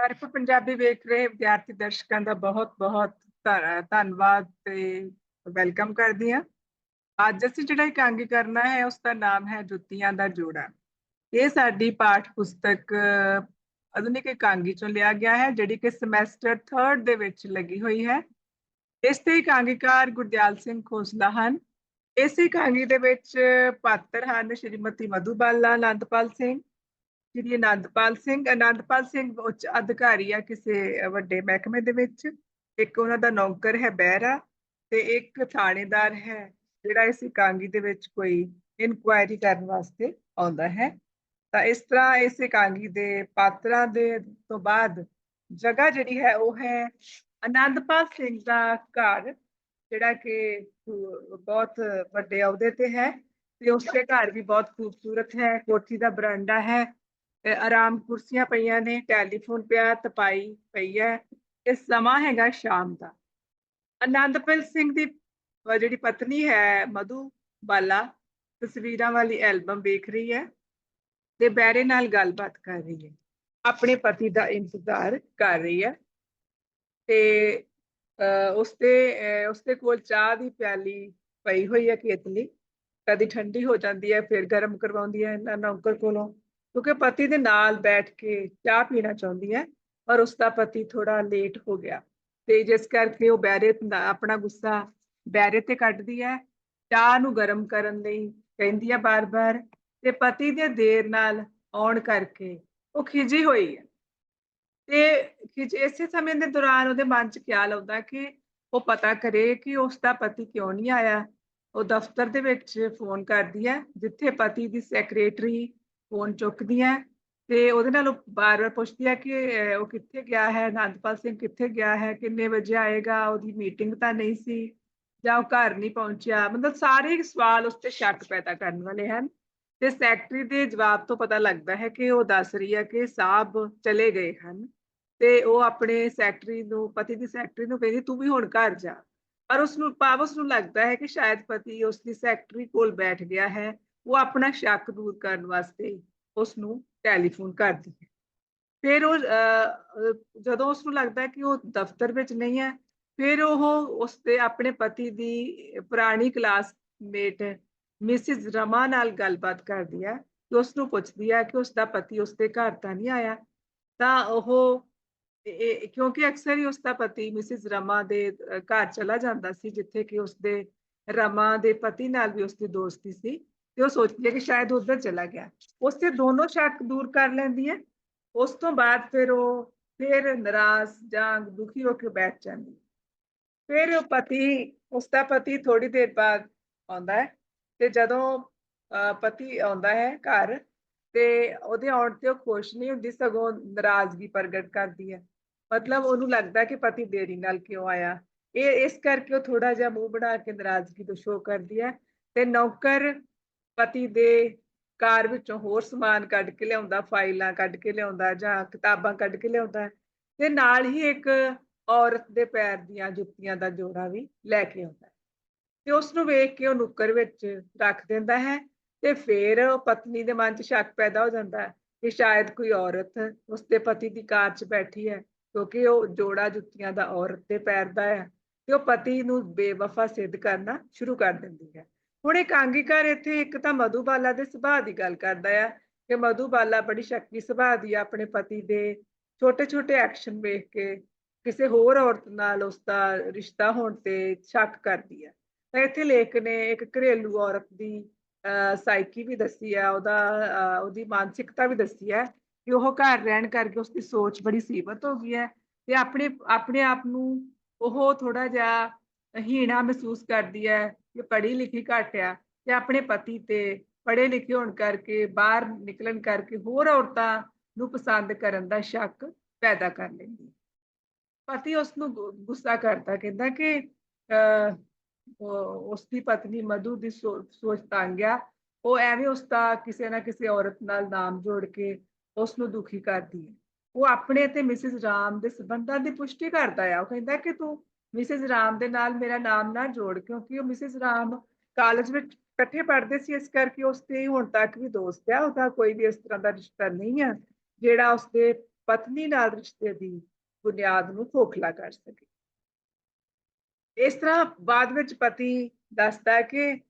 ਹਰਪ ਪੰਜਾਬੀ ਵੇਖ ਰਹੇ ਵਿਦਿਆਰਥੀ ਦਰਸ਼ਕਾਂ ਦਾ ਬਹੁਤ ਬਹੁਤ ਧੰਨ- ਧੰਨਵਾਦ ਤੇ ਵੈਲਕਮ ਕਰਦੀ ਹਾਂ। ਅੱਜ ਅਸੀਂ ਜਿਹੜਾ ਇਕਾਂਗੀ ਕਰਨਾ ਹੈ, ਉਸ ਦਾ ਨਾਮ ਹੈ ਜੁੱਤੀਆਂ ਦਾ ਜੋੜਾ। ਇਹ ਸਾਡੀ ਪਾਠ ਪੁਸਤਕ ਆਧੁਨਿਕ ਇਕਾਂਗੀ ਚੋਂ ਲਿਆ ਗਿਆ ਹੈ, ਜਿਹੜੀ ਕਿ ਸਮੈਸਟਰ 3rd ਦੇ ਵਿੱਚ ਲੱਗੀ ਹੋਈ ਹੈ। ਇਸ ਤੇ ਇਕਾਂਗੀਕਾਰ ਗੁਰਦਿਆਲ ਸਿੰਘ ਖੋਸਲਾ ਹਨ। ਇਸ ਇਕਾਂਗੀ ਦੇ ਵਿੱਚ ਪਾਤਰ ਹਨ ਸ਼੍ਰੀਮਤੀ ਮਧੂਬਾਲਾ ਆਨੰਦਪਾਲ ਸਿੰਘ ਜਿਹੜੀ ਅਨੰਦਪਾਲ ਸਿੰਘ ਅਨੰਦਪਾਲ ਸਿੰਘ ਉੱਚ ਅਧਿਕਾਰੀ ਆ ਕਿਸੇ ਵੱਡੇ ਮਹਿਕਮੇ ਦੇ ਵਿੱਚ। ਇੱਕ ਉਹਨਾਂ ਦਾ ਨੌਕਰ ਹੈ ਬਹਿਰਾ ਤੇ ਇੱਕ ਥਾਣੇਦਾਰ ਹੈ ਜਿਹੜਾ ਇਸ ਇਕਾਂਗੀ ਦੇ ਵਿੱਚ ਕੋਈ ਇਨਕੁਆਇਰੀ ਕਰਨ ਵਾਸਤੇ ਆਉਂਦਾ ਹੈ। ਤਾਂ ਇਸ ਤਰ੍ਹਾਂ ਇਸ ਇਕਾਂਗੀ ਦੇ ਪਾਤਰਾਂ ਦੇ ਤੋਂ ਬਾਅਦ ਜਗ੍ਹਾ ਜਿਹੜੀ ਹੈ ਉਹ ਹੈ ਆਨੰਦਪਾਲ ਸਿੰਘ ਦਾ ਘਰ, ਜਿਹੜਾ ਕਿ ਬਹੁਤ ਵੱਡੇ ਅਹੁਦੇ ਤੇ ਹੈ ਤੇ ਉਸਦੇ ਘਰ ਵੀ ਬਹੁਤ ਖੂਬਸੂਰਤ ਹੈ, ਕੋਠੀ ਦਾ ਬਰਾਂਡਾ ਹੈ। ਆਰਾਮ ਕੁਰਸੀਆਂ ਪਈਆਂ ਨੇ, ਟੈਲੀਫੋਨ ਪਿਆ, ਤਪਾਈ ਪਈ ਹੈ, ਇਹ ਸਮਾਂ ਹੈਗਾ ਸ਼ਾਮ ਦਾ। ਆਨੰਦਪਾਲ ਸਿੰਘ ਦੀ ਜਿਹੜੀ ਪਤਨੀ ਹੈ, ਮਧੂ ਬਾਲਾ, ਤਸਵੀਰਾਂ ਵਾਲੀ ਐਲਬਮ ਵੇਖ ਰਹੀ ਹੈ ਤੇ ਬੈਰੇ ਨਾਲ ਗੱਲਬਾਤ ਕਰ ਰਹੀ ਹੈ। ਆਪਣੇ ਪਤੀ ਦਾ ਇੰਤਜ਼ਾਰ ਕਰ ਰਹੀ ਹੈ ਤੇ, ਅਹ ਉਸਦੇ ਉਸਦੇ ਕੋਲ ਚਾਹ ਦੀ ਪਿਆਲੀ ਪਈ ਹੋਈ ਹੈ ਕੇਤਲੀ ਕਦੀ ਠੰਡੀ ਹੋ ਜਾਂਦੀ ਹੈ, ਫਿਰ ਗਰਮ ਕਰਵਾਉਂਦੀ ਹੈ ਇਹਨਾਂ ਨੌਕਰ ਕੋਲੋਂ। ਕਿਉਂਕਿ ਪਤੀ ਦੇ ਨਾਲ ਬੈਠ ਕੇ ਚਾਹ ਪੀਣਾ ਚਾਹੁੰਦੀ ਹੈ, ਪਰ ਉਸਦਾ ਪਤੀ ਥੋੜਾ ਲੇਟ ਹੋ ਗਿਆ ਤੇ ਜਿਸ ਕਰਕੇ ਉਹ ਬੈਰੇ ਆਪਣਾ ਗੁੱਸਾ ਬੈਰੇ ਤੇ ਕੱਢਦੀ ਹੈ, ਚਾਹ ਨੂੰ ਗਰਮ ਕਰਨ ਲਈ ਕਹਿੰਦੀ ਹੈ ਬਾਰ-ਬਾਰ ਤੇ ਪਤੀ ਦੇ ਦੇਰ ਨਾਲ ਆਉਣ ਕਰਕੇ ਉਹ ਖਿਜੀ ਹੋਈ ਹੈ। ਤੇ ਖਿਜ ਇਸੇ ਸਮੇਂ ਦੇ ਦੌਰਾਨ ਉਹਦੇ ਮਨ 'ਚ ਖਿਆਲ ਆਉਂਦਾ ਕਿ ਉਹ ਪਤਾ ਕਰੇ ਕਿ ਉਸ ਦਾ ਪਤੀ ਕਿਉਂ ਨਹੀਂ ਆਇਆ। ਉਹ ਦਫ਼ਤਰ ਦੇ ਵਿੱਚ ਫੋਨ ਕਰਦੀ ਹੈ, ਜਿੱਥੇ ਪਤੀ ਦੀ ਸੈਕਟਰੀ ਫੋਨ ਚੁੱਕਦੀ ਹੈ ਤੇ ਉਹਦੇ ਨਾਲ ਉਹ ਬਾਰ-ਬਾਰ ਪੁੱਛਦੀ ਹੈ ਕਿ ਉਹ ਕਿੱਥੇ ਗਿਆ ਹੈ ਆਨੰਦਪਾਲ ਸਿੰਘ ਕਿੱਥੇ ਗਿਆ ਹੈ, ਕਿੰਨੇ ਵਜੇ ਆਏਗਾ, ਉਹਦੀ ਮੀਟਿੰਗ ਤਾਂ ਨਹੀਂ ਸੀ ਜਾਂ ਉਹ ਘਰ ਨਹੀਂ ਪਹੁੰਚਿਆ। ਮਤਲਬ ਸਾਰੇ ਸਵਾਲ ਉਸ ਤੇ ਸ਼ੱਕ ਪੈਦਾ ਕਰਨ ਵਾਲੇ ਹਨ ਤੇ ਸੈਕਟਰੀ ਦੇ ਜਵਾਬ ਤੋਂ ਪਤਾ ਲੱਗਦਾ ਹੈ ਕਿ ਉਹ ਦੱਸ ਰਹੀ ਹੈ ਕਿ ਸਾਹਿਬ ਚਲੇ ਗਏ ਹਨ ਤੇ ਉਹ ਆਪਣੇ ਸੈਕਟਰੀ ਨੂੰ, ਪਤੀ ਦੀ ਸੈਕਟਰੀ ਨੂੰ ਕਹਿੰਦੀ, ਤੂੰ ਵੀ ਹੁਣ ਘਰ ਜਾ। ਪਰ ਉਸ ਨੂੰ ਪਾਵਸ ਨੂੰ ਲੱਗਦਾ ਹੈ ਕਿ ਸ਼ਾਇਦ ਪਤੀ ਉਸ ਦੀ ਸੈਕਟਰੀ ਕੋਲ ਬੈਠ ਗਿਆ ਹੈ, ਉਹ ਆਪਣਾ ਸ਼ੱਕ ਦੂਰ ਕਰਨ ਵਾਸਤੇ ਉਸ ਨੂੰ ਟੈਲੀਫੋਨ ਕਰਦੀ ਹੈ ਫਿਰ ਉਹ ਅਹ, ਜਦੋਂ ਉਸ ਨੂੰ ਲੱਗਦਾ ਕਿ ਉਹ ਦਫ਼ਤਰ ਵਿੱਚ ਨਹੀਂ ਹੈ ਫਿਰ ਉਹ ਉਸ ਦੇ ਆਪਣੇ ਪਤੀ ਦੀ ਪੁਰਾਣੀ ਕਲਾਸਮੇਟ ਮਿਸਿਸ ਰਮਾ ਨਾਲ ਗੱਲਬਾਤ ਕਰਦੀ ਹੈ ਤੇ ਉਸ ਨੂੰ ਪੁੱਛਦੀ ਹੈ ਕਿ ਉਸ ਦਾ ਪਤੀ ਉਸ ਦੇ ਘਰ ਤਾਂ ਨਹੀਂ ਆਇਆ। ਤਾਂ ਉਹ ਇਹ- ਕਿਉਂਕਿ ਅਕਸਰ ਹੀ ਉਸ ਦਾ ਪਤੀ ਮਿਸਿਸ ਰਮਾ ਦੇ ਘਰ ਚਲਾ ਜਾਂਦਾ ਸੀ ਜਿੱਥੇ ਕਿ ਉਸ ਦੇ ਰਮਾ ਦੇ ਪਤੀ ਨਾਲ ਵੀ ਉਸ ਦੀ ਦੋਸਤੀ ਸੀ। ਤੇ ਉਹ ਸੋਚਦੀ ਹੈ ਕਿ ਸ਼ਾਇਦ ਉਧਰ ਚਲਾ ਗਿਆ। ਉਸ ਤੇ ਦੋਨੋਂ ਸ਼ੱਕ ਦੂਰ ਕਰ ਲੈਂਦੀ ਹੈ। ਉਸ ਤੋਂ ਬਾਅਦ ਫਿਰ ਉਹ ਫਿਰ ਨਾਰਾਜ਼ ਜਾਂ ਦੁਖੀ ਹੋ ਕੇ ਬੈਠ ਜਾਂਦੀ ਫਿਰ ਉਹ ਪਤੀ ਉਸ ਦਾ ਪਤੀ ਥੋੜੀ ਦੇਰ ਬਾਅਦ ਆਉਂਦਾ ਹੈ ਤੇ ਜਦੋਂ ਪਤੀ ਆਉਂਦਾ ਹੈ ਘਰ ਤੇ ਉਹਦੇ ਆਉਣ ਤੇ ਉਹ ਖੁਸ਼ ਨਹੀਂ ਹੁੰਦੀ, ਸਗੋਂ ਨਾਰਾਜ਼ਗੀ ਪ੍ਰਗਟ ਕਰਦੀ ਹੈ। ਮਤਲਬ ਉਹਨੂੰ ਲੱਗਦਾ ਕਿ ਪਤੀ ਦੇਰੀ ਨਾਲ ਕਿਉਂ ਆਇਆ। ਇਹ, ਇਸ ਕਰਕੇ ਉਹ ਥੋੜਾ ਜਿਹਾ ਮੂੰਹ ਬਣਾ ਕੇ ਨਾਰਾਜ਼ਗੀ ਤੋਂ ਸ਼ੋਅ ਕਰਦੀ ਹੈ ਤੇ ਨੌਕਰ ਪਤੀ ਦੇ ਕਾਰ ਵਿੱਚੋਂ ਹੋਰ ਸਮਾਨ ਕੱਢ ਕੇ ਲਿਆਉਂਦਾ, ਫਾਈਲਾਂ ਕੱਢ ਕੇ ਲਿਆਉਂਦਾ ਜਾਂ ਕਿਤਾਬਾਂ ਕੱਢ ਕੇ ਲਿਆਉਂਦਾ ਤੇ ਨਾਲ ਹੀ ਇੱਕ ਔਰਤ ਦੇ ਪੈਰ ਦੀਆਂ ਜੁੱਤੀਆਂ ਦਾ ਜੋੜਾ ਵੀ ਲੈ ਕੇ ਆਉਂਦਾ ਤੇ ਉਸ ਨੂੰ ਵੇਖ ਕੇ ਉਹ ਨੁੱਕਰ ਵਿੱਚ ਰੱਖ ਦਿੰਦਾ ਹੈ ਤੇ ਫਿਰ ਪਤਨੀ ਦੇ ਮਨ 'ਚ ਸ਼ੱਕ ਪੈਦਾ ਹੋ ਜਾਂਦਾ ਹੈ ਕਿ ਸ਼ਾਇਦ ਕੋਈ ਔਰਤ ਉਸਦੇ ਪਤੀ ਦੀ ਕਾਰ 'ਚ ਬੈਠੀ ਹੈ ਕਿਉਂਕਿ ਉਹ ਜੋੜਾ ਜੁੱਤੀਆਂ ਦਾ ਔਰਤ ਦੇ ਪੈਰ ਦਾ ਹੈ ਤੇ ਉਹ ਪਤੀ ਨੂੰ ਬੇਵਫਾ ਸਿੱਧ ਕਰਨਾ ਸ਼ੁਰੂ ਕਰ ਦਿੰਦੀ ਹੈ। ਹੁਣ ਇੱਕ ਅੰਗੀਕਾਰ ਇੱਥੇ, ਇੱਕ ਤਾਂ ਮਧੂਬਾਲਾ ਦੇ ਸੁਭਾਅ ਦੀ ਗੱਲ ਕਰਦਾ ਆ ਕਿ ਮਧੂਬਾਲਾ ਬੜੀ ਸ਼ੱਕੀ ਸੁਭਾਅ ਦੀ ਆਪਣੇ ਪਤੀ ਦੇ ਛੋਟੇ ਛੋਟੇ ਐਕਸ਼ਨ ਵੇਖ ਕੇ ਕਿਸੇ ਹੋਰ ਔਰਤ ਨਾਲ ਉਸਦਾ ਰਿਸ਼ਤਾ ਹੋਣ ਤੇ ਸ਼ੱਕ ਕਰਦੀ ਹੈ ਤਾਂ ਇੱਥੇ ਲੇਖ ਨੇ ਇੱਕ ਘਰੇਲੂ ਔਰਤ ਦੀ ਸਾਈਕੀ ਵੀ ਦੱਸੀ ਹੈ ਉਹਦਾ ਉਹਦੀ ਮਾਨਸਿਕਤਾ ਵੀ ਦੱਸੀ ਹੈ ਕਿ ਉਹ ਘਰ ਰਹਿਣ ਕਰਕੇ ਉਸਦੀ ਸੋਚ ਬੜੀ ਸੀਮਤ ਹੋ ਗਈ ਹੈ ਤੇ ਆਪਣੇ ਆਪਣੇ ਆਪ ਨੂੰ ਉਹ ਥੋੜਾ ਜਿਹਾ ਹੀਣਾ ਮਹਿਸੂਸ ਕਰਦੀ ਹੈ ਕਿ ਪੜ੍ਹੀ ਲਿਖੀ ਘੱਟ ਆ ਤੇ ਆਪਣੇ ਪਤੀ ਤੇ ਪੜ੍ਹੇ ਲਿਖੇ ਹੋਣ ਕਰਕੇ ਬਾਹਰ ਨਿਕਲਣ ਕਰਕੇ ਹੋਰ ਔਰਤਾਂ ਨੂੰ ਪਸੰਦ ਕਰਨ ਦਾ ਸ਼ੱਕ ਪੈਦਾ ਕਰ ਲੈਂਦੀ ਪਤੀ ਉਸ ਨੂੰ ਗੁੱਸਾ ਕਰਦਾ, ਕਹਿੰਦਾ ਕਿ ਉਸ ਦੀ ਪਤਨੀ ਮਧੂ ਦੀ ਸੋ- ਸੋਚ ਤੰਗ ਆ। ਉਹ ਐਵੇਂ ਉਸ ਦਾ ਕਿਸੇ ਨਾ ਕਿਸੇ ਔਰਤ ਨਾਲ ਨਾਮ ਜੋੜ ਕੇ ਉਸ ਨੂੰ ਦੁਖੀ ਕਰਦੀ ਹੈ ਉਹ ਆਪਣੇ ਤੇ ਮਿਸਿਸ ਰਾਮ ਦੇ ਸੰਬੰਧਾਂ ਦੀ ਪੁਸ਼ਟੀ ਕਰਦਾ ਆ। ਉਹ ਕਹਿੰਦਾ ਕਿ ਤੂੰ ਮਿਸਿਸ ਰਾਮ ਦੇ ਨਾਲ ਮੇਰਾ ਨਾਮ ਨਾ ਜੋੜ, ਕਿਉਂਕਿ ਉਹ ਮਿਸਿਸ ਰਾਮ ਕਾਲਜ ਵਿੱਚ ਇਕੱਠੇ ਪੜ੍ਹਦੇ ਸੀ, ਇਸ ਕਰਕੇ ਉਸ ਤੇ ਹੁਣ ਤੱਕ ਵੀ ਦੋਸਤ ਆ, ਉਹਦਾ ਕੋਈ ਵੀ ਇਸ ਤਰ੍ਹਾਂ ਦਾ ਰਿਸ਼ਤਾ ਨਹੀਂ ਹੈ ਜਿਹੜਾ ਉਸਦੇ ਪਤਨੀ ਨਾਲ ਰਿਸ਼ਤੇ ਦੀ ਬੁਨਿਆਦ ਨੂੰ ਖੋਖਲਾ ਕਰ ਸਕੇ। ਇਸ ਤਰ੍ਹਾਂ ਬਾਅਦ ਵਿੱਚ ਪਤੀ ਦੱਸਦਾ ਕਿ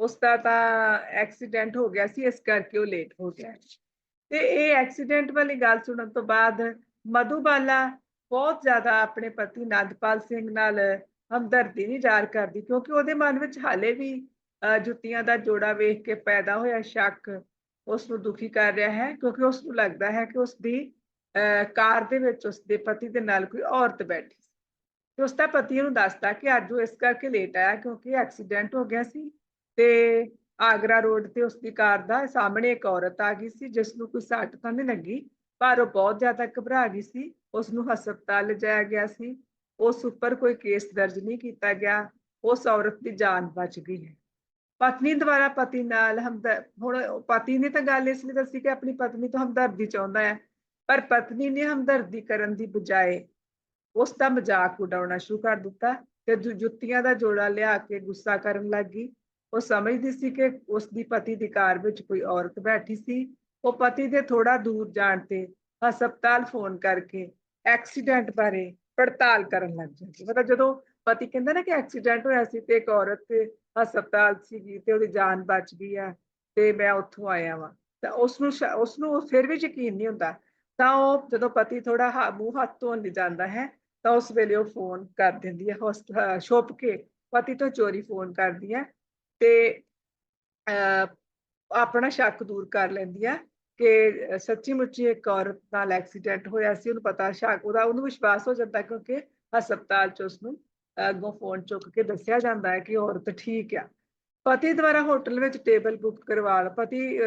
ਉਸ ਦਾ ਤਾਂ ਐਕਸੀਡੈਂਟ ਹੋ ਗਿਆ ਸੀ, ਇਸ ਕਰਕੇ ਉਹ ਲੇਟ ਹੋ ਗਿਆ। ਤੇ ਇਹ ਐਕਸੀਡੈਂਟ ਵਾਲੀ ਗੱਲ ਸੁਣਨ ਤੋਂ ਬਾਅਦ ਮਧੂਬਾਲਾ ਬਹੁਤ ਜ਼ਿਆਦਾ ਆਪਣੇ ਪਤੀ ਨੰਦਪਾਲ ਸਿੰਘ ਨਾਲ ਹਮਦਰਦੀ ਨਹੀਂ ਜ਼ਾਹਰ ਕਰਦੀ ਕਿਉਂਕਿ ਉਹਦੇ ਮਨ ਵਿੱਚ ਹਾਲੇ ਵੀ ਅਹ, ਜੁੱਤੀਆਂ ਦਾ ਜੋੜਾ ਵੇਖ ਕੇ ਪੈਦਾ ਹੋਇਆ ਸ਼ੱਕ ਉਸ ਨੂੰ ਦੁਖੀ ਕਰ ਰਿਹਾ ਹੈ ਕਿਉਂਕਿ ਉਸ ਨੂੰ ਲੱਗਦਾ ਹੈ ਕਿ ਉਸ ਦੀ ਕਾਰ ਦੇ ਵਿੱਚ ਉਸ ਦੇ ਪਤੀ ਦੇ ਨਾਲ ਕੋਈ ਔਰਤ ਬੈਠੀ ਸੀ। ਤੇ ਉਸ ਦਾ ਪਤੀ ਨੂੰ ਦੱਸਦਾ ਕਿ ਅੱਜ ਉਹ ਇਸ ਕਰਕੇ ਲੇਟ ਆਇਆ ਕਿਉਂਕਿ ਐਕਸੀਡੈਂਟ ਹੋ ਗਿਆ ਸੀ ਤੇ ਆਗਰਾ ਰੋਡ ਤੇ ਉਸ ਦੀ ਕਾਰ ਦਾ ਸਾਹਮਣੇ ਇੱਕ ਔਰਤ ਆ ਗਈ ਸੀ ਜਿਸ ਨੂੰ ਕੋਈ ਸੱਟ ਤਾਂ ਨਹੀਂ ਲੱਗੀ ਪਰ ਉਹ ਬਹੁਤ ਜ਼ਿਆਦਾ ਘਬਰਾ ਗਈ ਸੀ ਉਸ ਨੂੰ ਹਸਪਤਾਲ ਲਿਜਾਇਆ ਗਿਆ ਸੀ। ਉਸ ਉੱਪਰ ਕੋਈ ਕੇਸ ਦਰਜ ਨਹੀਂ ਕੀਤਾ ਗਿਆ। ਉਸ ਔਰਤ ਦੀ ਜਾਨ ਬਚ ਗਈ ਹੈ। ਪਤਨੀ ਦੁਆਰਾ ਪਤੀ ਨਾਲ ਹਮਦਰ, ਹੁਣ ਪਤੀ ਨੇ ਤਾਂ ਗੱਲ ਇਸ ਲਈ ਦੱਸੀ ਕਿ ਆਪਣੀ ਪਤਨੀ ਤੋਂ ਹਮਦਰਦੀ ਚਾਹੁੰਦਾ ਹੈ, ਪਰ ਪਤਨੀ ਨੇ ਹਮਦਰਦੀ ਕਰਨ ਦੀ ਬਜਾਏ ਉਸ ਦਾ ਮਜ਼ਾਕ ਉਡਾਉਣਾ ਸ਼ੁਰੂ ਕਰ ਦਿੱਤਾ ਤੇ ਜੁੱਤੀਆਂ ਦਾ ਜੋੜਾ ਲਿਆ ਕੇ ਗੁੱਸਾ ਕਰਨ ਲੱਗੀ ਉਹ ਸਮਝਦੀ ਸੀ ਕਿ ਉਸ ਦੀ ਪਤੀ ਦੀ ਕਾਰ ਵਿੱਚ ਕੋਈ ਔਰਤ ਬੈਠੀ ਸੀ। ਉਹ ਪਤੀ ਦੇ ਥੋੜਾ ਦੂਰ ਜਾਣ ਤੇ ਹਸਪਤਾਲ ਫੋਨ ਕਰਕੇ ਐਕਸੀਡੈਂਟ ਬਾਰੇ ਪੜਤਾਲ ਕਰਨ ਲੱਗ ਜਾਂਦੀ ਮਤਲਬ ਜਦੋਂ ਪਤੀ ਕਹਿੰਦਾ ਨਾ ਕਿ ਐਕਸੀਡੈਂਟ ਹੋਇਆ ਸੀ ਤੇ ਇੱਕ ਔਰਤ ਹਸਪਤਾਲ ਸੀਗੀ ਤੇ ਉਹਦੀ ਜਾਨ ਬਚ ਗਈ ਆ ਤੇ ਮੈਂ ਉੱਥੋਂ ਆਇਆ ਵਾਂ। ਤਾਂ ਉਸ ਨੂੰ ਉਸ ਨੂੰ ਫਿਰ ਵੀ ਯਕੀਨ ਨਹੀਂ ਹੁੰਦਾ। ਤਾਂ ਉਹ ਜਦੋਂ ਪਤੀ ਥੋੜਾ ਮੂੰਹ ਹੱਥ ਧੋਣ ਲਈ ਜਾਂਦਾ ਹੈ ਤਾਂ ਉਸ ਵੇਲੇ ਉਹ ਫੋਨ ਕਰ ਦਿੰਦੀ ਹੈ ਹੌਸ- ਛੁਪ ਕੇ ਪਤੀ ਤੋਂ ਚੋਰੀ ਫੋਨ ਕਰਦੀ ਹੈ ਤੇ ਅਹ, ਆਪਣਾ ਸ਼ੱਕ ਦੂਰ ਕਰ ਲੈਂਦੀ ਹੈ। ਕਿ ਸੱਚੀ ਮੁੱਚੀ ਇੱਕ ਔਰਤ ਨਾਲ ਐਕਸੀਡੈਂਟ ਹੋਇਆ ਸੀ, ਉਹਨੂੰ ਪਤਾ ਸ਼ੱਕ ਉਹਦਾ, ਉਹਨੂੰ ਵਿਸ਼ਵਾਸ ਹੋ ਜਾਂਦਾ ਕਿਉਂਕਿ ਹਸਪਤਾਲ ਚ ਉਸਨੂੰ ਅੱਗੋਂ ਫੋਨ ਚੁੱਕ ਕੇ ਦੱਸਿਆ ਜਾਂਦਾ ਹੈ ਕਿ ਔਰਤ ਠੀਕ ਆ। ਪਤੀ ਦੁਆਰਾ ਹੋਟਲ ਵਿੱਚ ਟੇਬਲ ਬੁੱਕ ਕਰਵਾ ਲ, ਪਤੀ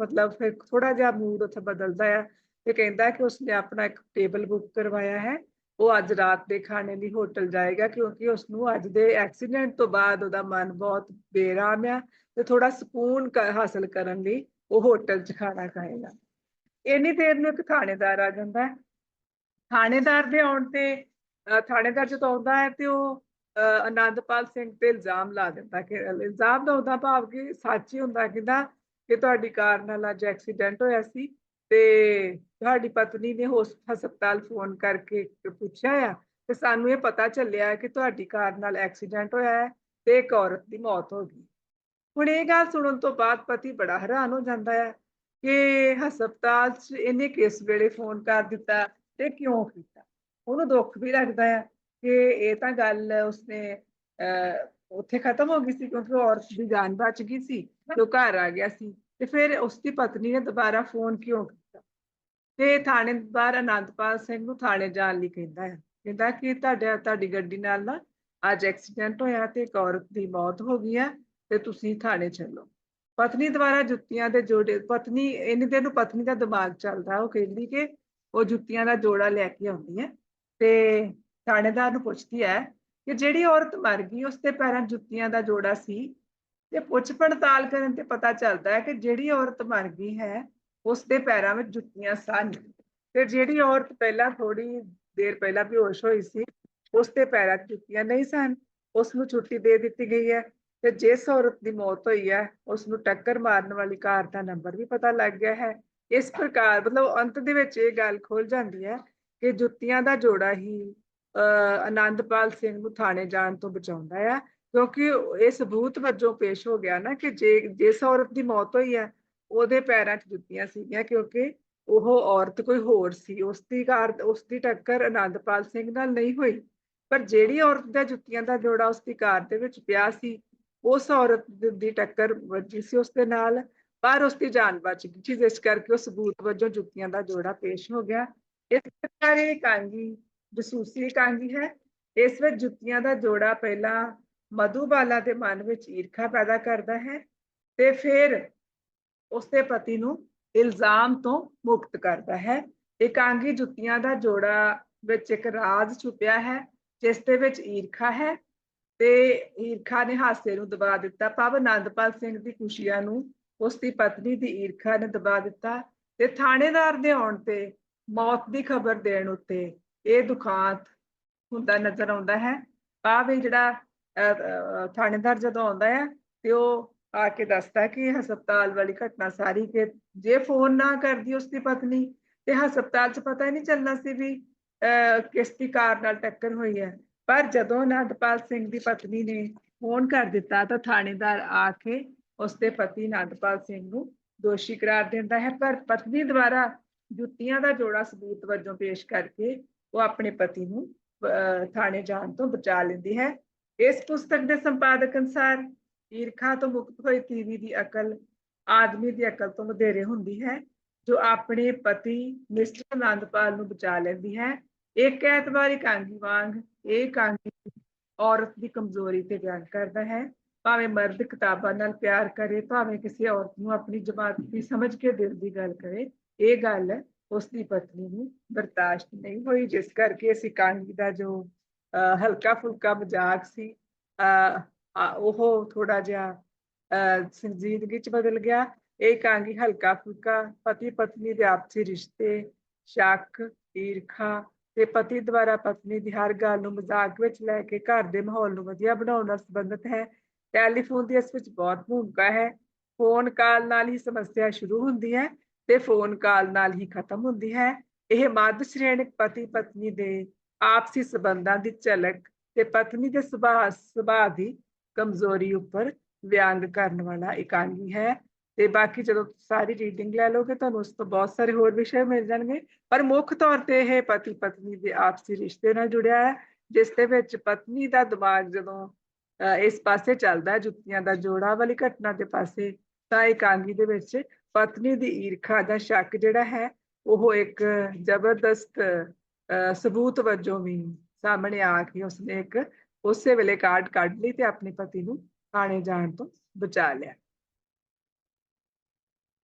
ਮਤਲਬ ਫਿਰ ਥੋੜਾ ਜਿਹਾ ਮੂਡ ਉੱਥੇ ਬਦਲਦਾ ਹੈ ਤੇ ਕਹਿੰਦਾ ਕਿ ਉਸਨੇ ਆਪਣਾ ਇੱਕ ਟੇਬਲ ਬੁੱਕ ਕਰਵਾਇਆ ਹੈ। ਉਹ ਅੱਜ ਰਾਤ ਦੇ ਖਾਣੇ ਲਈ ਹੋਟਲ ਜਾਏਗਾ ਕਿਉਂਕਿ ਉਸਨੂੰ ਅੱਜ ਦੇ ਐਕਸੀਡੈਂਟ ਤੋਂ ਬਾਅਦ ਉਹਦਾ ਮਨ ਬਹੁਤ ਬੇਰਾਮ ਆ ਤੇ ਥੋੜਾ ਸਕੂਨ ਕ- ਹਾਸਲ ਕਰਨ ਲਈ ਉਹ ਹੋਟਲ 'ਚ ਖਾਣਾ ਖਾਏਗਾ। ਇੰਨੀ ਦੇਰ ਨੂੰ ਇੱਕ ਥਾਣੇਦਾਰ ਆ ਜਾਂਦਾ ਹੈ। ਥਾਣੇਦਾਰ ਦੇ ਆਉਣ ਤੇ ਥਾਣੇਦਾਰ ਜਦੋਂ ਆਉਂਦਾ ਹੈ ਤੇ ਉਹ ਆਨੰਦਪਾਲ ਸਿੰਘ ਤੇ ਇਲਜ਼ਾਮ ਲਾ ਦਿੰਦਾ ਕਿ ਇਲਜ਼ਾਮ ਦਾ ਉਹਦਾ ਭਾਵ ਕਿ ਸੱਚ ਹੀ ਹੁੰਦਾ ਕਹਿੰਦਾ ਕਿ ਤੁਹਾਡੀ ਕਾਰ ਨਾਲ ਅੱਜ ਐਕਸੀਡੈਂਟ ਹੋਇਆ ਸੀ ਤੇ ਤੁਹਾਡੀ ਪਤਨੀ ਨੇ ਹੋਸ, ਹਸਪਤਾਲ ਫੋਨ ਕਰਕੇ ਪੁੱਛਿਆ ਆ ਤੇ ਸਾਨੂੰ ਇਹ ਪਤਾ ਚੱਲਿਆ ਕਿ ਤੁਹਾਡੀ ਕਾਰ ਨਾਲ ਐਕਸੀਡੈਂਟ ਹੋਇਆ ਹੈ ਤੇ ਇੱਕ ਔਰਤ ਦੀ ਮੌਤ ਹੋ ਗਈ। ਹੁਣ ਇਹ ਗੱਲ ਸੁਣਨ ਤੋਂ ਬਾਅਦ ਪਤੀ ਬੜਾ ਹੈਰਾਨ ਹੋ ਜਾਂਦਾ ਹੈ ਕਿ ਹਸਪਤਾਲ 'ਚ ਇਹਨੇ ਕਿਸ ਵੇਲੇ ਫੋਨ ਕਰ ਦਿੱਤਾ ਤੇ ਕਿਉਂ ਕੀਤਾ? ਉਹਨੂੰ ਦੁੱਖ ਵੀ ਲੱਗਦਾ ਹੈ ਕਿ ਇਹ ਤਾਂ ਗੱਲ ਉਸਨੇ ਉੱਥੇ ਖਤਮ ਹੋ ਗਈ ਸੀ ਕਿਉਂਕਿ ਔਰਤ ਦੀ ਜਾਨ ਬਚ ਗਈ ਸੀ ਤੇ ਉਹ ਘਰ ਆ ਗਿਆ ਸੀ ਤੇ ਫਿਰ ਉਸ ਦੀ ਪਤਨੀ ਨੇ ਦੁਬਾਰਾ ਫੋਨ ਕਿਉਂ ਕੀਤਾ? ਤੇ ਥਾਣੇਦਾਰ ਅਨੰਦਪਾਲ ਸਿੰਘ ਨੂੰ ਥਾਣੇ ਜਾਣ ਲਈ ਕਹਿੰਦਾ ਹੈ, ਕਹਿੰਦਾ ਕਿ ਤੁਹਾਡੇ, ਤੁਹਾਡੀ ਗੱਡੀ ਨਾਲ ਨਾ ਅੱਜ ਐਕਸੀਡੈਂਟ ਹੋਇਆ ਤੇ ਇੱਕ ਔਰਤ ਦੀ ਮੌਤ ਹੋ ਗਈ ਹੈ ਤੇ ਤੁਸੀਂ ਥਾਣੇ ਚੱਲੋ। ਪਤਨੀ ਦੁਆਰਾ ਜੁੱਤੀਆਂ ਦੇ ਜੋੜੇ, ਪਤਨੀ, ਇੰਨੀ ਦੇਰ ਨੂੰ ਪਤਨੀ ਦਾ ਦਿਮਾਗ ਚੱਲਦਾ, ਉਹ ਕਹਿੰਦੀ ਕਿ ਉਹ ਜੁੱਤੀਆਂ ਦਾ ਜੋੜਾ ਲੈ ਕੇ ਆਉਂਦੀ ਹੈ ਤੇ ਥਾਣੇਦਾਰ ਨੂੰ ਪੁੱਛਦੀ ਹੈ ਕਿ ਜਿਹੜੀ ਔਰਤ ਮਰ ਗਈ, ਉਸ ਦੇ ਪੈਰਾਂ ਜੁੱਤੀਆਂ ਦਾ ਜੋੜਾ ਸੀ ਤੇ ਪੁੱਛ ਪੜਤਾਲ ਕਰਨ ਤੇ ਪਤਾ ਚੱਲਦਾ ਹੈ ਕਿ ਜਿਹੜੀ ਔਰਤ ਮਰ ਗਈ ਹੈ, ਉਸ ਦੇ ਪੈਰਾਂ ਵਿੱਚ ਜੁੱਤੀਆਂ ਸਨ ਤੇ ਜਿਹੜੀ ਔਰਤ ਪਹਿਲਾਂ ਥੋੜੀ ਦੇਰ ਪਹਿਲਾਂ ਬੇਹੋਸ਼ ਹੋਈ ਸੀ, ਉਸ ਦੇ ਪੈਰਾਂ 'ਚ ਜੁੱਤੀਆਂ ਨਹੀਂ ਸਨ, ਉਸ ਨੂੰ ਛੁੱਟੀ ਦੇ ਦਿੱਤੀ ਗਈ ਹੈ ਤੇ ਜਿਸ ਔਰਤ ਦੀ ਮੌਤ ਹੋਈ ਹੈ ਉਸ ਨੂੰ ਟੱਕਰ ਮਾਰਨ ਵਾਲੀ ਕਾਰ ਦਾ ਨੰਬਰ ਵੀ ਪਤਾ ਲੱਗ ਗਿਆ ਹੈ। ਇਸ ਪ੍ਰਕਾਰ ਮਤਲਬ ਅੰਤ ਦੇ ਵਿੱਚ ਇਹ ਗੱਲ ਖੁੱਲ ਜਾਂਦੀ ਹੈ ਕਿ ਜੁੱਤੀਆਂ ਦਾ ਜੋੜਾ ਹੀ ਆਨੰਦਪਾਲ ਸਿੰਘ ਨੂੰ ਥਾਣੇ ਜਾਣ ਤੋਂ ਬਚਾਉਂਦਾ ਹੈ ਕਿਉਂਕਿ ਇਹ ਸਬੂਤ ਵਜੋਂ ਪੇਸ਼ ਹੋ ਗਿਆ ਨਾ ਕਿ ਜੇ ਜਿਸ ਔਰਤ ਦੀ ਮੌਤ ਹੋਈ ਹੈ, ਉਹਦੇ ਪੈਰਾਂ 'ਚ ਜੁੱਤੀਆਂ ਸੀਗੀਆਂ, ਕਿਉਂਕਿ ਉਹ ਔਰਤ ਕੋਈ ਹੋਰ ਸੀ ਉਸ ਦੀ ਕਾਰ ਉਸ ਦੀ ਟੱਕਰ ਆਨੰਦਪਾਲ ਸਿੰਘ ਨਾਲ ਨਹੀਂ ਹੋਈ। ਪਰ ਜਿਹੜੀ ਔਰਤ ਦਾ ਜੁੱਤੀਆਂ ਦਾ ਜੋੜਾ ਉਸ ਦੀ ਕਾਰ ਦੇ ਵਿੱਚ ਪਿਆ ਸੀ ਉਸ ਔਰਤ ਦੀ- ਟੱਕਰ ਵੱਜੀ ਸੀ ਉਸ ਦੇ ਨਾਲ। ਪਰ ਉਸ ਦੀ ਜਾਨ ਬਚ ਗਈ ਸੀ, ਜਿਸ ਕਰਕੇ ਉਹ ਸਬੂਤ ਵਜੋਂ ਜੁੱਤੀਆਂ ਦਾ ਜੋੜਾ ਪੇਸ਼ ਹੋ ਗਿਆ। ਇਸ ਪ੍ਰਕਾਰ ਇਹ ਕਾਂਗੀ ਜਸੂਸੀ ਕਾਂਗੀ ਹੈ। ਇਸ ਵਿੱਚ ਜੁੱਤੀਆਂ ਦਾ ਜੋੜਾ ਪਹਿਲਾਂ ਮਧੂਬਾਲਾ ਦੇ ਮਨ ਵਿੱਚ ਈਰਖਾ ਪੈਦਾ ਕਰਦਾ ਹੈ ਤੇ ਫਿਰ ਉਸਦੇ ਪਤੀ ਨੂੰ ਇਲਜ਼ਾਮ ਤੋਂ ਮੁਕਤ ਕਰਦਾ ਹੈ। ਇਕਾਂਗੀ ਜੁੱਤੀਆਂ ਦਾ ਜੋੜਾ ਵਿੱਚ ਇੱਕ ਰਾਜ਼ ਛੁਪਿਆ ਹੈ, ਜਿਸ ਦੇ ਵਿੱਚ ਈਰਖਾ ਹੈ। ਤੇ ਈਰਖਾ ਨੇ ਹਾਸੇ ਨੂੰ ਦਬਾ ਦਿੱਤਾ। ਭਾਵ ਆਨੰਦਪਾਲ ਸਿੰਘ ਦੀ ਖੁਸ਼ੀਆਂ ਨੂੰ ਉਸ ਦੀ ਪਤਨੀ ਦੀ ਈਰਖਾ ਨੇ ਦਬਾ ਦਿੱਤਾ ਤੇ ਥਾਣੇਦਾਰ ਦੇ ਆਉਣ ਤੇ ਮੌਤ ਦੀ ਖਬਰ ਦੇਣ ਉੱਤੇ ਇਹ ਦੁਖਾਂਤ ਹੁੰਦਾ ਨਜ਼ਰ ਆਉਂਦਾ ਹੈ। ਭਾਵ ਇਹ ਜਿਹੜਾ ਥਾਣੇਦਾਰ ਜਦੋਂ ਆਉਂਦਾ ਹੈ ਤੇ ਉਹ ਆ ਕੇ ਦੱਸਦਾ ਕਿ ਹਸਪਤਾਲ ਵਾਲੀ ਘਟਨਾ ਸਾਰੀ ਕਿ ਜੇ ਫੋਨ ਨਾ ਕਰਦੀ ਉਸ ਦੀ ਪਤਨੀ ਤੇ ਹਸਪਤਾਲ 'ਚ ਪਤਾ ਹੀ ਨਹੀਂ ਚੱਲਣਾ ਸੀ ਵੀ ਅਹ, ਕਿਸ ਦੀ ਕਾਰ ਨਾਲ ਟੱਕਰ ਹੋਈ ਹੈ। ਪਰ ਜਦੋਂ ਅਨੰਦਪਾਲ ਸਿੰਘ ਦੀ ਪਤਨੀ ਨੇ ਫੋਨ ਕਰ ਦਿੱਤਾ ਤਾਂ ਥਾਣੇਦਾਰ ਆ ਕੇ ਉਸਦੇ ਪਤੀ ਅਨੰਦਪਾਲ ਸਿੰਘ ਨੂੰ ਦੋਸ਼ੀ ਕਰਾਰ ਦਿੰਦਾ ਹੈ। ਪਰ ਪਤਨੀ ਦੁਆਰਾ ਜੁੱਤੀਆਂ ਦਾ ਜੋੜਾ ਸਬੂਤ ਵਜੋਂ ਪੇਸ਼ ਕਰਕੇ ਉਹ ਆਪਣੇ ਪਤੀ ਨੂੰ ਥਾਣੇ ਜਾਣ ਤੋਂ ਬਚਾ ਲੈਂਦੀ ਹੈ। ਇਸ ਪੁਸਤਕ ਦੇ ਸੰਪਾਦਕ ਅਨੁਸਾਰ ਈਰਖਾ ਤੋਂ ਮੁਕਤ ਹੋਈ ਤੀਵੀ ਦੀ ਅਕਲ ਆਦਮੀ ਦੀ ਅਕਲ ਤੋਂ ਵਧੇਰੇ ਹੁੰਦੀ ਹੈ, ਜੋ ਆਪਣੇ ਪਤੀ ਮਿਸਟਰ ਆਨੰਦਪਾਲ ਨੂੰ ਬਚਾ ਲੈਂਦੀ ਹੈ। ਇੱਕ ਐਤਵਾਰ ਇਕਾਂਗੀ ਵਾਂਗ ਇਹ ਕਾਂਗੀ ਔਰਤ ਦੀ ਕਮਜ਼ੋਰੀ ਤੇ ਬਿਆਨ ਕਰਦਾ ਹੈ। ਭਾਵੇਂ ਮਰਦ ਕਿਤਾਬਾਂ ਨਾਲ ਪਿਆਰ ਕਰੇ ਭਾਵੇਂ ਕਿਸੇ ਔਰਤ ਨੂੰ ਆਪਣੀ ਜਮਾਤ ਸਮਝ ਕੇ ਦਿਲ ਦੀ ਗੱਲ ਕਰੇ ਇਹ ਗੱਲ ਉਸ ਦੀ ਪਤਨੀ ਨੂੰ ਬਰਦਾਸ਼ਤ ਨਹੀਂ ਹੋਈ ਜਿਸ ਕਰਕੇ ਇਸ ਇਕਾਂਗੀ ਦਾ ਜੋ ਅਹ, ਹਲਕਾ ਫੁਲਕਾ ਮਜ਼ਾਕ ਸੀ ਅਹ, ਉਹ ਥੋੜਾ ਜਿਹਾ ਅਹ, ਸੰਜੀਦਗੀ ਚ ਬਦਲ ਗਿਆ। ਇਹ ਕਾਂਗੀ ਹਲਕਾ ਫੁਲਕਾ ਪਤੀ ਪਤਨੀ ਦੇ ਆਪਸੀ ਰਿਸ਼ਤੇ ਸ਼ੱਕ ਈਰਖਾ ਤੇ ਪਤੀ ਦੁਆਰਾ ਪਤਨੀ ਦੀ ਹਰ ਗੱਲ ਨੂੰ ਮਜ਼ਾਕ ਵਿੱਚ ਲੈ ਕੇ ਘਰ ਦੇ ਮਾਹੌਲ ਨੂੰ ਵਧੀਆ ਬਣਾਉਣ ਨਾਲ ਸੰਬੰਧਿਤ ਹੈ। ਟੈਲੀਫੋਨ ਦੀ ਇਸ ਵਿੱਚ ਬਹੁਤ ਭੂਮਿਕਾ ਹੈ। ਫੋਨ ਕਾਲ ਨਾਲ ਹੀ ਸਮੱਸਿਆ ਸ਼ੁਰੂ ਹੁੰਦੀ ਹੈ ਤੇ ਫੋਨ ਕਾਲ ਨਾਲ ਹੀ ਖਤਮ ਹੁੰਦੀ ਹੈ। ਇਹ ਮੱਧ ਸ਼੍ਰੇਣਿਕ ਪਤੀ ਪਤਨੀ ਦੇ ਆਪਸੀ ਸਬੰਧਾਂ ਦੀ ਝਲਕ ਤੇ ਪਤਨੀ ਦੇ ਸੁਭਾਅ ਸੁਭਾਅ ਦੀ ਕਮਜ਼ੋਰੀ ਉੱਪਰ ਵਿਅੰਗ ਕਰਨ ਵਾਲਾ ਇਕਾਂਗੀ ਹੈ। ਤੇ ਬਾਕੀ ਜਦੋਂ ਸਾਰੀ ਰੀਡਿੰਗ ਲੈ ਲਓਗੇ ਤੁਹਾਨੂੰ ਉਸ ਤੋਂ ਬਹੁਤ ਸਾਰੇ ਹੋਰ ਵਿਸ਼ੇ ਮਿਲ ਜਾਣਗੇ। ਪਰ ਮੁੱਖ ਤੌਰ ਤੇ ਇਹ ਪਤੀ ਪਤਨੀ ਦੇ ਆਪਸੀ ਰਿਸ਼ਤੇ ਨਾਲ ਜੁੜਿਆ ਹੈ ਜਿਸ ਦੇ ਵਿੱਚ ਪਤਨੀ ਦਾ ਦਿਮਾਗ ਜਦੋਂ ਅਹ, ਇਸ ਪਾਸੇ ਚੱਲਦਾ ਜੁੱਤੀਆਂ ਦਾ ਜੋੜਾ ਵਾਲੀ ਘਟਨਾ ਦੇ ਪਾਸੇ ਤਾਂ ਇਕਾਂਗੀ ਦੇ ਵਿੱਚ ਪਤਨੀ ਦੀ ਈਰਖਾ ਦਾ ਸ਼ੱਕ ਜਿਹੜਾ ਹੈ ਉਹ ਇੱਕ ਜ਼ਬਰਦਸਤ ਅਹ, ਸਬੂਤ ਵਜੋਂ ਵੀ ਸਾਹਮਣੇ ਆ ਕੇ ਉਸਨੇ ਇੱਕ ਉਸੇ ਵੇਲੇ ਕਾਰਡ ਕੱਢ ਲਈ ਤੇ ਆਪਣੇ ਪਤੀ ਨੂੰ ਥਾਣੇ ਜਾਣ ਤੋਂ ਬਚਾ ਲਿਆ।